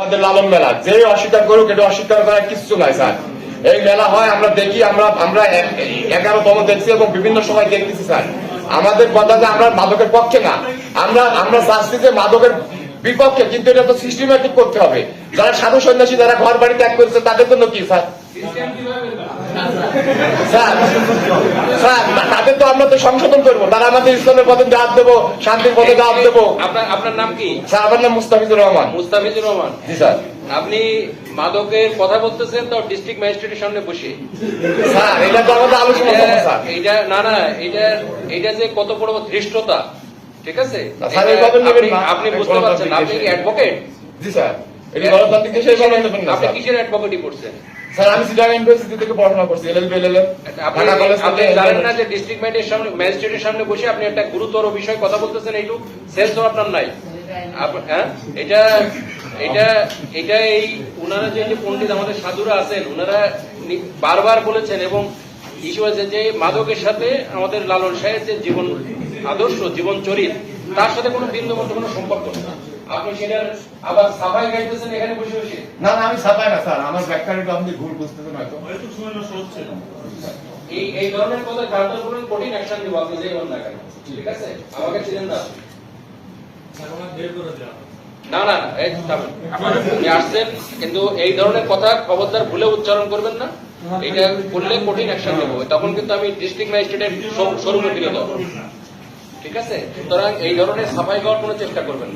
আমাদের লালন মেলা। যে অস্বীকার করুক, এটা অস্বীকার করার কিচ্ছু নাই, স্যার। এই মেলা হয়, আমরা দেখি, আমরা আমরা এগারোতম দেখছি এবং বিভিন্ন সময় দেখতেছি, স্যার। আমাদের কথা যে আমরা মাদকের পক্ষে না। আমরা আমরা চাচ্ছি যে মাদকের বিপক্ষে, কিন্তু এটা তো সিস্টেমেটিক করতে হবে। যারা সাধু সন্ন্যাসী, যারা ঘর বাড়ি ত্যাগ করেছে, তাদের জন্য কি, স্যার? স্যার স্যার তাদের তো আমরা তো সংশোধন করব। তারা আমাদের ইসলামের পথে দাঁত দেবো শান্তির পথে দাঁত দেবো। আপনার আপনার নাম কি? স্যার আমার নাম মুস্তাফিজুর রহমান। মুস্তাফিজুর রহমান। জি স্যার। আপনি মাদকের কথা বলতেছেন তো ডিস্ট্রিক্ট ম্যাজিস্ট্রেটের সামনে বসে। স্যার এটা তো আমাদের আলোচনা স্যার। এটা না না এটা এটা যে কত বড় ধৃষ্টতা ঠিক আছে? আপনি- বুঝতে পারছেন। আপনি কি অ্যাডভোকেট জি স্যার। এটা গণতান্ত্রিক দেশে না আপনি কিসের অ্যাডভোকেটই করছেন স্যার আমি সিটাং ইউনিভার্সিটি থেকে পড়াশোনা করছি এলএলবি এলএলএম ঢাকা কলেজ আপনি জানেন না যে ডিস্ট্রিক্ট ম্যাজিস্ট্রেটের সামনে ম্যাজিস্ট্রেটের সামনে বসে আপনি একটা গুরুতর বিষয় কথা বলতেছেন এইটুক সেন্স আপনার নাই। হ্যাঁ? এটা এটা এটা এই ওনারা যে যে পণ্ডিত আমাদের সাধুরা আছেন ওনারা বারবার বলেছেন এবং ইস্যু আছে যে মাদকের সাথে আমাদের লালন সাহের যে জীবন আদর্শ জীবন চরিত তার সাথে কোনো বিন্দু মতো কোনো সম্পর্ক নেই। আপনি সেটার আবার সাফাই গাইতেছেন এখানে বসে বসে? না না আমি ছাপাই না স্যার। আমার ব্যাখ্যাটা আপনি ভুল বুঝতেছেন হয়তো। এই এই ধরনের কথা কঠিন অ্যাকশন দিব আপনি যে হন না কেন? ঠিক আছে? আমাকে ছিলেন না না না না, এই আপনি আসছেন কিন্তু এই ধরনের কথা খবরদার ভুলে উচ্চারণ করবেন না। এটা করলে কঠিন অ্যাকশন নেব। তখন কিন্তু আমি ডিস্ট্রিক্ট ম্যাজিস্ট্রেটের স্বরূপে ফিরে দেবো ঠিক আছে? সুতরাং এই ধরনের সাফাই গাওয়ার কোনো চেষ্টা করবেন